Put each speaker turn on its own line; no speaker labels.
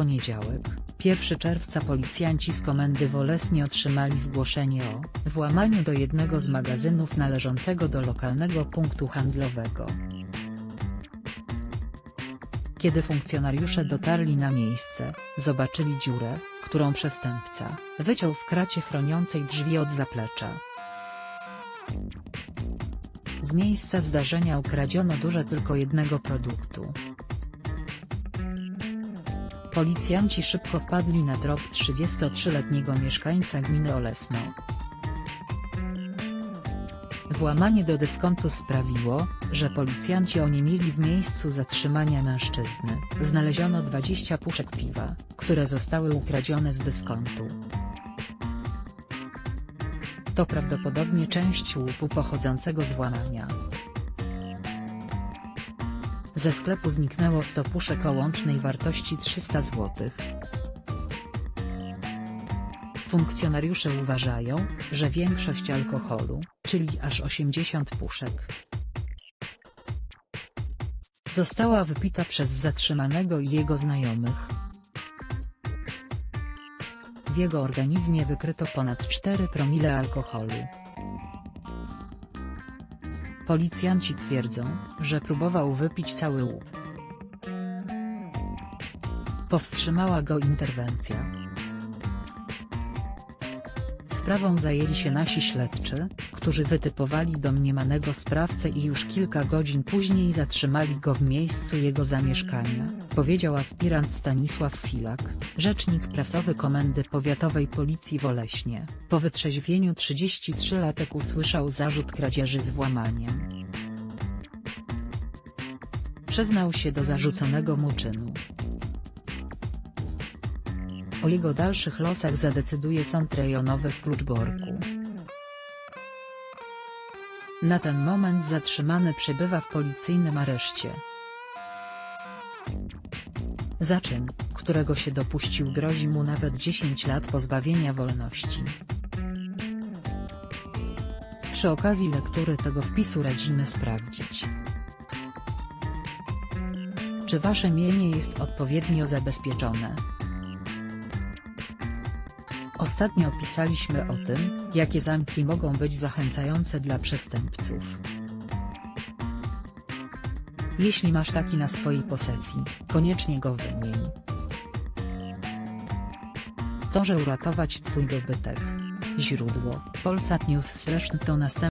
poniedziałek, 1 czerwca policjanci z komendy Wolesnie otrzymali zgłoszenie o włamaniu do jednego z magazynów należącego do lokalnego punktu handlowego. Kiedy funkcjonariusze dotarli na miejsce, zobaczyli dziurę, którą przestępca wyciął w kracie chroniącej drzwi od zaplecza. Z miejsca zdarzenia ukradziono duże tylko jednego produktu. Policjanci szybko wpadli na trop 33-letniego mieszkańca gminy Olesno. Włamanie do dyskontu sprawiło, że policjanci oniemili w miejscu zatrzymania mężczyzny. Znaleziono 20 puszek piwa, które zostały ukradzione z dyskontu. To prawdopodobnie część łupu pochodzącego z włamania. Ze sklepu zniknęło 100 puszek o łącznej wartości 300 zł. Funkcjonariusze uważają, że większość alkoholu, czyli aż 80 puszek, została wypita przez zatrzymanego i jego znajomych. W jego organizmie wykryto ponad 4 promile alkoholu. Policjanci twierdzą, że próbował wypić cały łup. Powstrzymała go interwencja. Sprawą zajęli się nasi śledczy, którzy wytypowali domniemanego sprawcę i już kilka godzin później zatrzymali go w miejscu jego zamieszkania, powiedział aspirant Stanisław Filak, rzecznik prasowy Komendy Powiatowej Policji w Oleśnie. Po wytrzeźwieniu 33-latek usłyszał zarzut kradzieży z włamaniem. Przyznał się do zarzuconego mu czynu. O jego dalszych losach zadecyduje sąd rejonowy w Kluczborku. Na ten moment zatrzymany przebywa w policyjnym areszcie. Za czyn, którego się dopuścił grozi mu nawet 10 lat pozbawienia wolności. Przy okazji lektury tego wpisu radzimy sprawdzić, czy wasze mienie jest odpowiednio zabezpieczone. Ostatnio pisaliśmy o tym, jakie zamki mogą być zachęcające dla przestępców. Jeśli masz taki na swojej posesji, koniecznie go wymień. To, że uratować twój dobytek. Źródło, Polsat News to następne